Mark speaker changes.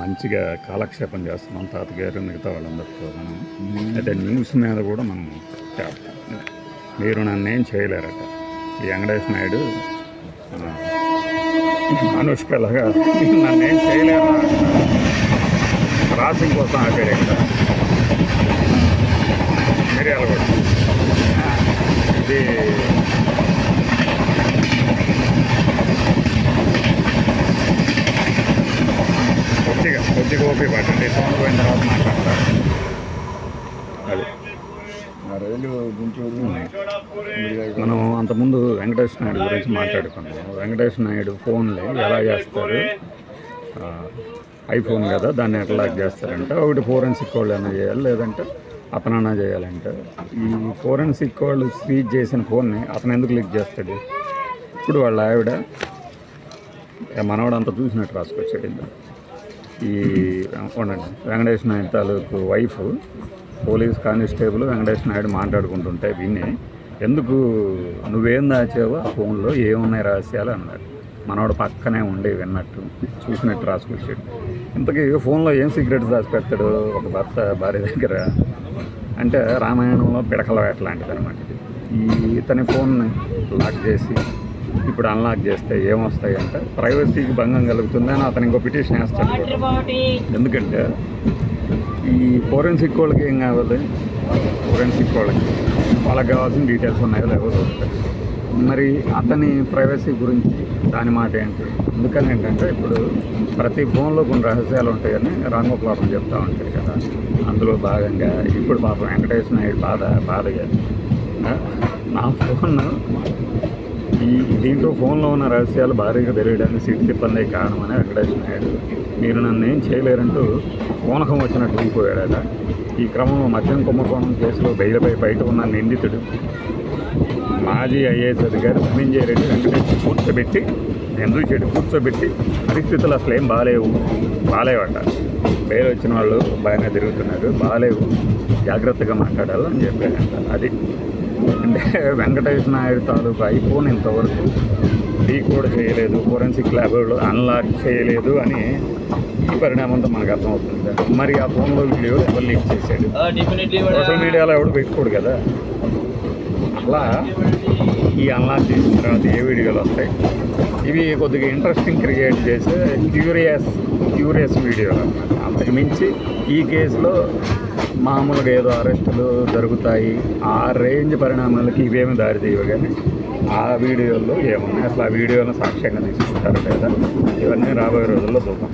Speaker 1: మంచిగా కాలక్షేపం చేస్తున్నాం తాతగారు మిగతా వాళ్ళందరితో మనం. అయితే న్యూస్ మీద కూడా మనం మీరు నన్నేం చేయలేరట. ఈ వెంకటేష్ నాయుడు అనుష్కలాగా నన్నేం చేయలేరు? క్రాసింగ్ కోసం ఆగాడు ఇక్కడ మిరియాల కూడా ఇది కొద్దిగా కొద్దిగా ఓపి పట్టండి. సౌండ్ పోయిన తర్వాత మాట్లాడతారు. అది.
Speaker 2: ఆ రైలు గుంటూరు
Speaker 1: మనం అంతకుముందు వెంకటేష్ నాయుడు గురించి మాట్లాడుకున్నాం వెంకటేష్ నాయుడు ఫోన్లు ఎలా చేస్తారు? ఐఫోన్ కదా దాన్ని ఎట్లా లాక్ చేస్తారంటే? ఒకటి ఫోరెన్సిక్ వాళ్ళు అయినా చేయాలి లేదంటే అతనన్నా చేయాలంటే? ఈ ఫోరెన్సిక్ వాళ్ళు స్వీచ్ చేసిన ఫోన్ని అతను ఎందుకు లిక్ చేస్తాడు? ఇప్పుడు వాళ్ళ ఆవిడ మనవాడు అంతా చూసినట్టు రాసుకొచ్చాడు ఇందులో. ఈ ఉండండి. వెంకటేష్ నాయుడు తాలూకు wife police constable Venkatesh Naidu మాట్లాడుకుంటుంటే విని ఎందుకు? నువ్వేం దాచావు? ఆ ఫోన్లో ఏమున్నాయి రహస్యాలు? అన్నాడు. మనవాడు పక్కనే ఉండి విన్నట్టు చూసినట్టు రాసుకొచ్చాడు. ఇంతకీ ఫోన్లో ఏం సీక్రెట్స్ దాచిపెడతాడు ఒక భర్త భార్య దగ్గర? అంటే రామాయణంలో పిడకల వేట లాంటిది అనమాట ఇది. ఈ ఇతని ఫోన్ని లాక్ చేసి ఇప్పుడు అన్లాక్ చేస్తే ఏమొస్తాయి అంటే ప్రైవసీకి భంగం కలుగుతుందని అతను ఇంకో పిటిషన్ వేస్తాడు. ఎందుకంటే ఈ ఫోరెన్సిక్ వాళ్ళకి ఏం కావాలి? ఫోరెన్సిక్ వాళ్ళకి. వాళ్ళకి కావాల్సిన డీటెయిల్స్ ఉన్నాయో లేవో చూస్తారు మరి అతని ప్రైవసీ గురించి దాని మాట ఏంటి? అందుకని ఏంటంటే ఇప్పుడు ప్రతి ఫోన్లో కొన్ని రహస్యాలు ఉంటాయని రాంగోపాలం చెప్తా ఉంటారు కదా. అందులో భాగంగా ఇప్పుడు పాపం వెంకటేశ్వర నాయుడు బాధ బాధగా నా ఫోన్ దీంట్లో ఫోన్లో ఉన్న రహస్యాలు భారీగా తెలియడానికి సిట్ ఇబ్బంది కారణమని వెంకటేశ్వర నాయుడు మీరు నన్ను ఏం చేయలేరంటూ పూనకం వచ్చినట్టు దిగిపోయాడట ఈ క్రమంలో మద్యం కుంభకోణం కేసులో బెయిల్పై బయట ఉన్న నిందితుడు మాజీ ఐఏఎస్ అధికారి ధనంజయ రెడ్డి వెంకటేష్ కూర్చోబెట్టి ఎందుకు చెడు? కూర్చోబెట్టి పరిస్థితులు అసలు ఏం బాగాలేవు బాగాలేవట బయలు వచ్చిన వాళ్ళు బాగానే తిరుగుతున్నారు. బాగాలేవు. జాగ్రత్తగా మాట్లాడాలని చెప్పాడంట. అది అంటే వెంకటేష్ నాయుడు తాలూకు ఐఫోన్ ఇంతవరకు కూడా చేయలేదు ఫోరెన్సిక్ ల్యాబ్లో అన్లాక్ చేయలేదు అని ఈ పరిణామంతో మనకు అర్థమవుతుంది. మరి ఆ ఫోన్లో వీడియో ఎవరు లీక్ చేశాడు? సోషల్ మీడియాలో ఎవడు పెట్టుకోడు కదా? అట్లా ఈ అన్లాక్ చేసిన తర్వాత ఏ వీడియోలు వస్తాయి? ఇవి కొద్దిగా ఇంట్రెస్టింగ్ క్రియేట్ చేసే క్యూరియస్ క్యూరియస్ వీడియోలు అంతకు మించి ఈ కేసులో మామూలుగా ఏదో అరెస్టులు జరుగుతాయి. ఆ రేంజ్ పరిణామాలకి ఇవేమి దారి తీయవు కానీ ఆ వీడియోల్లో ఏమున్నాయి? అసలు ఆ వీడియోలను సాక్ష్యంగా తీసుకుంటారు లేదా? ఇవన్నీ రాబోయే రోజుల్లో చూద్దాం.